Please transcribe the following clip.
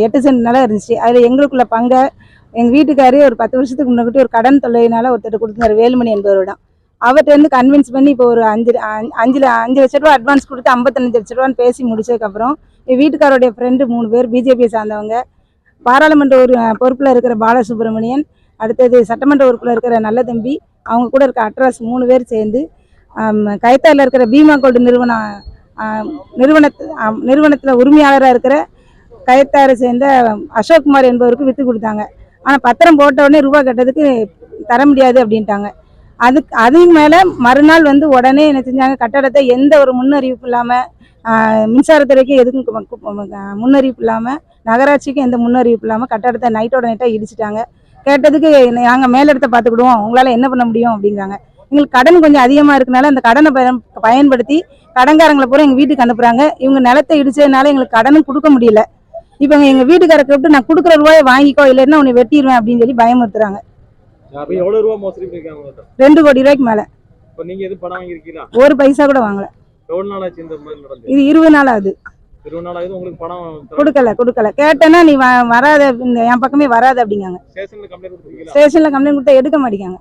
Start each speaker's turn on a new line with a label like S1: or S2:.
S1: எட்டு சென்ட் நிலம் இருந்துச்சு. அதில் எங்களுக்குள்ள பங்கை எங்கள் வீட்டுக்காரு ஒரு பத்து வருஷத்துக்கு முன்னாடி ஒரு கடன் தொல்லையினால ஒருத்தர் கொடுத்தாரு வேலுமணி என்பவரிடம் அவர்கிட்ட இருந்து கன்வின்ஸ் பண்ணி இப்போ ஒரு அஞ்சு அஞ்சு- அஞ்சு லட்சம் அஞ்சு லட்ச ரூபா அட்வான்ஸ் கொடுத்து ஐம்பத்தஞ்சு லட்ச ரூபான்னு பேசி முடிச்சதுக்கப்புறம் என் வீட்டுக்காரோடைய ஃப்ரெண்டு மூணு பேர் பிஜேபியை சார்ந்தவங்க. பாராளுமன்ற ஒரு பொறுப்பில் இருக்கிற பாலசுப்ரமணியன் அடுத்தது சட்டமன்ற உறுப்பில் இருக்கிற நல்ல தம்பி அவங்க கூட இருக்க அட்ரஸ் மூணு பேர் சேர்ந்து கைத்தாரில் இருக்கிற பீமா கோல்டு நிறுவனம் நிறுவனத்து நிறுவனத்தில் உரிமையாளராக இருக்கிற கைத்தாரை சேர்ந்த அசோக்குமார் என்பவருக்கு விற்று கொடுத்தாங்க. ஆனால் பத்திரம் போட்ட உடனே ரூபா கட்டதுக்கு தர முடியாது அப்படின்ட்டாங்க. அதுக்கு அதுக்கு மேலே மறுநாள் வந்து உடனே என்ன செஞ்சாங்க? கட்டடத்தை எந்த ஒரு முன்னறிவிப்பு இல்லாமல் மின்சாரத்துறைக்கு எதுக்கும் முன்னறிவிப்பு இல்லாமல் நகராட்சிக்கு எந்த முன்னறிவிப்பு இல்லாமல் கட்டடத்தை நைட்டோட நைட்டாக இடிச்சிட்டாங்க. கேட்டதுக்கு நாங்கள் மேலிடத்தை பார்த்துக்கிடுவோம். உங்களால் என்ன பண்ண முடியும்? அப்படிங்கிறாங்க எங்களுக்கு கடன் கொஞ்சம் அதிகமாக இருக்கனால அந்த கடனை பயன் பயன்படுத்தி கடன்காரங்களை பூரா எங்கள் வீட்டுக்கு அனுப்புகிறாங்க இவங்க நிலத்தை இடிச்சதுனால எங்களுக்கு கடனும் கொடுக்க முடியல. இப்போ எங்கள் வீட்டுக்கார கூப்பிட்டு நான் கொடுக்குற ரூபாயை வாங்கிக்கோ இல்லைன்னா உன்னை வெட்டிடுவேன் அப்படின்னு சொல்லி பயமுறுத்துறாங்க. ரெண்டு கோடி ரூபாய்க்கு மேலே. ஒரு பைசா கூட வாங்கல. இது இருபது நாள் ஆகுது. கொடுக்கல கொடுக்கல. கேட்டேன்னா நீ வராத என் பக்கமே வராத அப்படிங்காங்க.
S2: ஸ்டேஷன்ல கம்ப்ளைண்ட் கொடுத்துருக்கீங்களா?
S1: ஸ்டேஷனில் கம்ப்ளைண்ட் கொடுத்தா எடுக்க மாட்டேங்காங்க.